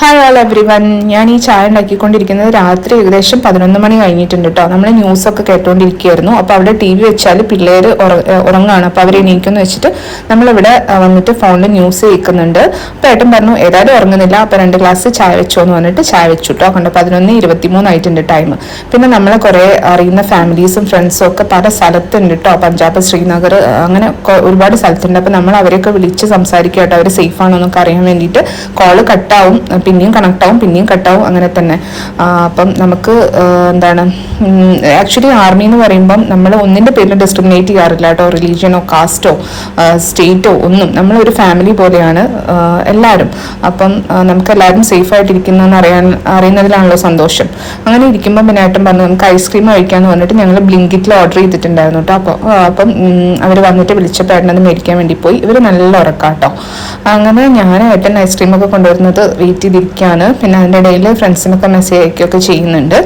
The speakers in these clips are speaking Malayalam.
ഹായ് ഓൾ എവ്രി വൺ ഞാൻ ഈ ചായ ഉണ്ടാക്കിക്കൊണ്ടിരിക്കുന്നത് രാത്രി ഏകദേശം പതിനൊന്ന് മണി കഴിഞ്ഞിട്ടുണ്ട് കേട്ടോ നമ്മൾ ന്യൂസൊക്കെ കേട്ടോണ്ടിരിക്കുകയായിരുന്നു. അപ്പോൾ അവിടെ ടി വി വെച്ചാൽ പിള്ളേർ ഉറങ്ങാണ് അപ്പോൾ അവർ എണീക്കുമെന്ന് വെച്ചിട്ട് നമ്മളിവിടെ വന്നിട്ട് ഫോണിൽ ന്യൂസ് കേൾക്കുന്നുണ്ട്. അപ്പോൾ ഏട്ടൻ പറഞ്ഞു ഏതായാലും ഉറങ്ങുന്നില്ല. അപ്പോൾ രണ്ട് ഗ്ലാസ് ചായ വെച്ചോ എന്ന് പറഞ്ഞിട്ട് ചായ വെച്ചു കേട്ടോ കണ്ടോ പതിനൊന്ന് ഇരുപത്തി മൂന്നായിട്ടുണ്ട് ടൈം പിന്നെ നമ്മളെ കുറേ അറിയുന്ന ഫാമിലീസും ഫ്രണ്ട്സും ഒക്കെ പല സ്ഥലത്തുണ്ട് കേട്ടോ പഞ്ചാബ് ശ്രീനഗർ അങ്ങനെ ഒരുപാട് സ്ഥലത്തുണ്ട്. അപ്പോൾ നമ്മൾ അവരെയൊക്കെ വിളിച്ച് സംസാരിക്കുക കേട്ടോ അവർ സേഫ് എന്നൊക്കെ അറിയാൻ വേണ്ടിയിട്ട് കോൾ കട്ടാവും പിന്നെയും കണക്ട് പിന്നെയും കട്ടാവും അങ്ങനെ തന്നെ. അപ്പം നമുക്ക് എന്താണ് ആക്ച്വലി ആർമി എന്ന് പറയുമ്പം നമ്മൾ ഒന്നിന്റെ പേരിൽ ഡിസ്ക്രിമിനേറ്റ് ചെയ്യാറില്ല കേട്ടോ. റിലീജിയനോ കാസ്റ്റോ സ്റ്റേറ്റോ ഒന്നും. നമ്മളൊരു ഫാമിലി പോലെയാണ് എല്ലാവരും അപ്പം നമുക്ക് എല്ലാവരും സേഫ് എന്ന് അറിയാൻ അറിയുന്നതിലാണല്ലോ സന്തോഷം. അങ്ങനെ ഇരിക്കുമ്പോൾ പിന്നെ ഏട്ടൻ പറഞ്ഞു നമുക്ക് ഐസ്ക്രീം കഴിക്കാമെന്ന് പറഞ്ഞിട്ട് ഞങ്ങൾ ബ്ലിങ്കിറ്റിൽ ഓർഡർ ചെയ്തിട്ടുണ്ടായിരുന്നു കേട്ടോ. അപ്പോൾ അപ്പം അവർ വന്നിട്ട് വിളിച്ചപ്പോൾ ഏട്ടനത് മേടിക്കാൻ വേണ്ടി പോയി. ഇവർ നല്ല ഉറക്കാട്ടോ അങ്ങനെ ഞാൻ ഏട്ടൻ ഐസ്ക്രീം ഒക്കെ കൊണ്ടുവരുന്നത് വെയിറ്റ് ചെയ്തിരിക്കുകയാണ് പിന്നെ അതിന്റെ ഇടയിൽ ഫ്രണ്ട്സിനൊക്കെ മെസ്സേജ് അയക്കുകയൊക്കെ ചെയ്യുന്നുണ്ട്.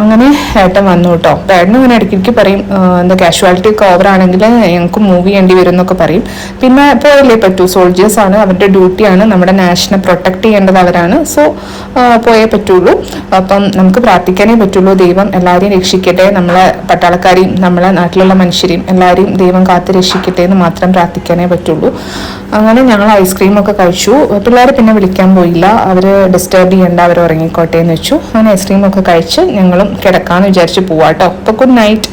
അങ്ങനെ ഏട്ടൻ വന്നു കേട്ടോ ഏട്ടൻ ഇങ്ങനെ ഇടയ്ക്കിടയ്ക്ക് പറയും എന്താ കാഷ്വാലിറ്റി ഒക്കെ ഓവറാണെങ്കിൽ ഞങ്ങൾക്ക് മൂവ് ചെയ്യേണ്ടി വരും എന്നൊക്കെ പറയും. പിന്നെ പോയല്ലേ പറ്റൂ സോൾജേഴ്സ് ആണ് അവരുടെ ഡ്യൂട്ടിയാണ് നമ്മുടെ നാഷനെ പ്രൊട്ടക്ട് ചെയ്യേണ്ടത് അവരാണ്. സോ പോയേ പറ്റുള്ളൂ. അപ്പം നമുക്ക് പ്രാർത്ഥിക്കാനേ പറ്റുള്ളൂ. ദൈവം എല്ലാവരെയും രക്ഷിക്കട്ടെ. നമ്മളെ പട്ടാളക്കാരെയും നമ്മളെ നാട്ടിലുള്ള മനുഷ്യരെയും എല്ലാവരെയും ദൈവം കാത്ത് രക്ഷിക്കട്ടെ എന്ന് മാത്രം പ്രാർത്ഥിക്കാനേ പറ്റുള്ളൂ. അങ്ങനെ ഞങ്ങൾ ഐസ്ക്രീം ഒക്കെ കഴിച്ചു. പിള്ളേരെ പിന്നെ വിളിക്കാൻ പോയില്ല. അവർ ഡിസ്റ്റർബ് ചെയ്യേണ്ട അവർ ഉറങ്ങിക്കോട്ടെ എന്ന് വെച്ചു. അങ്ങനെ ഐസ്ക്രീം ഒക്കെ കഴിച്ച് ഞങ്ങളും കിടക്കാമെന്ന് വിചാരിച്ച് പോവാട്ടോ. അപ്പോൾ ഗുഡ് നൈറ്റ്